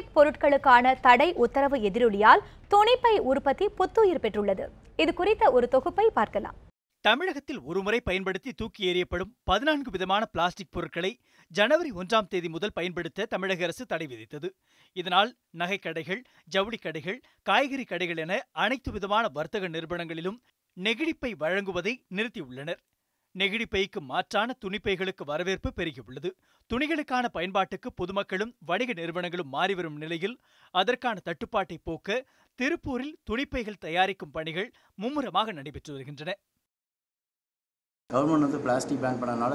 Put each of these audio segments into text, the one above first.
Plastic பொருட்களுக்கான தடை உத்தரவு எதிரொலியால் துணிப்பை உற்பத்தி புத்துயிர் பெற்றுள்ளது. இது குறித்த ஒரு தொகுப்பை பார்க்கலாம். தமிழகத்தில் ஒருமுறை பயன்படுத்தி தூக்கி எறியப்படும் பதினான்கு விதமான பிளாஸ்டிக் பொருட்களை ஜனவரி ஒன்றாம் தேதி முதல் பயன்படுத்த தமிழக அரசு தடை விதித்தது. இதனால் நகைக்கடைகள் ஜவுளிக் கடைகள் காய்கறி கடைகள் என அனைத்து விதமான வர்த்தக நிறுவனங்களிலும் நெகிழிப்பை வழங்குவதை நிறுத்தியுள்ளனர். நெகிழிப்பைக்கு மாற்றான துணிப்பைகளுக்கு வரவேற்பு பெருகியுள்ளது. துணிகளுக்கான பயன்பாட்டுக்கு பொதுமக்களும் வணிக நிறுவனங்களும் மாறிவரும் நிலையில் அதற்கான தட்டுப்பாட்டை போக்க திருப்பூரில் துணிப்பைகள் தயாரிக்கும் பணிகள் மும்முரமாக நடைபெற்று வருகின்றன. கவர்மெண்ட் வந்து பிளாஸ்டிக் பேன் பண்ணனால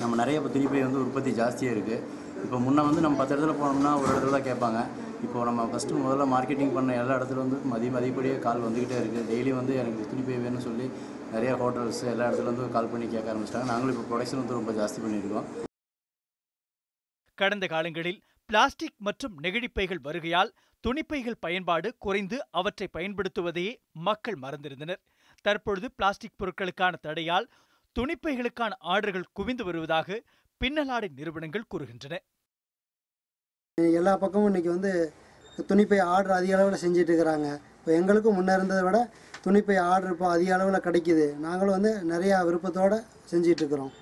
நம்ம நிறைய துணிப்பை வந்து உற்பத்தி ஜாஸ்தியாக இருக்குது இப்போ முன்ன வந்து நம்ம பத்து இடத்துல போனோம்னா ஒரு இடத்துல தான் கேட்பாங்க. இப்போ நம்ம ஃபஸ்ட்டு முதல்ல மார்க்கெட்டிங் பண்ண எல்லா இடத்துல வந்து மதி மதிப்படியே கால் வந்துக்கிட்டே இருக்குது டெய்லி வந்து எனக்கு துணிப்பை வேணும்னு சொல்லி நிறைய ஹோட்டல்ஸ் எல்லா இடத்துலேருந்து வந்து கால் பண்ணி கேட்க ஆரம்பிச்சிட்டாங்க. நாங்களும் இப்போ ப்ரொடக்ஷன் வந்து ரொம்ப ஜாஸ்தி பண்ணியிருக்கோம். கடந்த காலங்களில் பிளாஸ்டிக் மற்றும் நெகிழிப்பைகள் வருகையால் துணிப்பைகள் பயன்பாடு குறைந்து அவற்றை பயன்படுத்துவதையே மக்கள் மறந்திருந்தனர். தற்பொழுது பிளாஸ்டிக் பொருட்களுக்கான தடையால் துணிப்பைகளுக்கான ஆர்டர்கள் குவிந்து வருவதாக பின்னலாடை நிறுவனங்கள் கூறுகின்றன. எல்லா பக்கமும் இன்றைக்கி வந்து துணிப்பை ஆர்டர் அதிக அளவில் செஞ்சுட்டு இருக்கிறாங்க. இப்போ எங்களுக்கும் முன்னே இருந்ததை விட துணிப்பை ஆர்டர் இப்போ அதிக அளவில் கிடைக்குது. நாங்களும் வந்து நிறையா விருப்பத்தோடு செஞ்சிட்டு இருக்கிறோம்.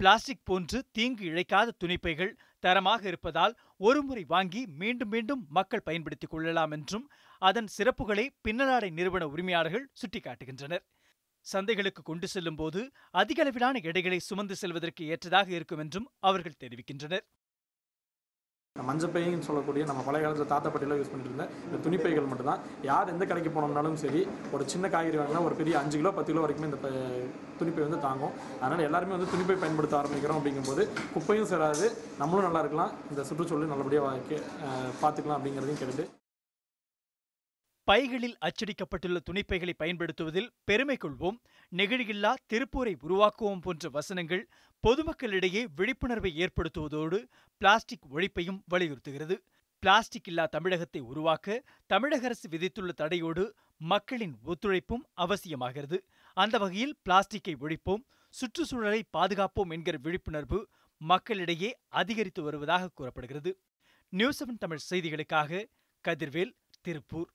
பிளாஸ்டிக் போன்று தீங்கு இழைக்காத துணிப்பைகள் தரமாக இருப்பதால் ஒருமுறை வாங்கி மீண்டும் மீண்டும் மக்கள் பயன்படுத்திக் கொள்ளலாம் என்றும் அதன் சிறப்புகளை பின்னலாடை நிறுவன உரிமையாளர்கள் சுட்டிக்காட்டுகின்றனர். சந்தைகளுக்கு கொண்டு செல்லும் போது அதிக அளவிலான எடைகளை சுமந்து செல்வதற்கு ஏற்றதாக இருக்கும் என்றும் அவர்கள் தெரிவிக்கின்றனர். மஞ்சப்பைன்னு சொல்லக்கூடிய நம்ம பழைய காலத்தில் தாத்தா பட்டியெல்லாம் யூஸ் பண்ணிட்டு இருந்த இந்த துணிப்பைகள் மட்டும்தான். யார் எந்த கடைக்கு போனோம்னாலும் சரி ஒரு சின்ன காய்கறி வாங்கினா ஒரு பெரிய அஞ்சு கிலோ பத்து கிலோ வரைக்குமே இந்த ப- துணிப்பை வந்து தாங்கும். அதனால் எல்லாருமே வந்து துணிப்பை பயன்படுத்த ஆரம்பிக்கிறோம் அப்படிங்கும்போது குப்பையும் சேராது. நம்மளும் நல்லா இருக்கலாம். இந்த சுற்றுச்சூழலும் நல்லபடியாக பார்த்துக்கலாம் அப்படிங்கிறதையும் கேட்டுட்டு. பைகளில் அச்சடிக்கப்பட்டுள்ள துணிப்பைகளை பயன்படுத்துவதில் பெருமை கொள்வோம். நெகிழியில்லா திருப்பூரை உருவாக்குவோம் போன்ற வசனங்கள் பொதுமக்களிடையே விழிப்புணர்வை ஏற்படுத்துவதோடு பிளாஸ்டிக் ஒழிப்பையும் வலியுறுத்துகிறது. பிளாஸ்டிக் இல்லா தமிழகத்தை உருவாக்க தமிழக அரசு விதித்துள்ள தடையோடு மக்களின் ஒத்துழைப்பும் அவசியமாகிறது. அந்த வகையில் பிளாஸ்டிக்கை ஒழிப்போம் சுற்றுச்சூழலை பாதுகாப்போம் என்கிற விழிப்புணர்வு மக்களிடையே அதிகரித்து வருவதாக கூறப்படுகிறது. நியூஸ் செவன் தமிழ் செய்திகளுக்காக கதிர்வேல் திருப்பூர்.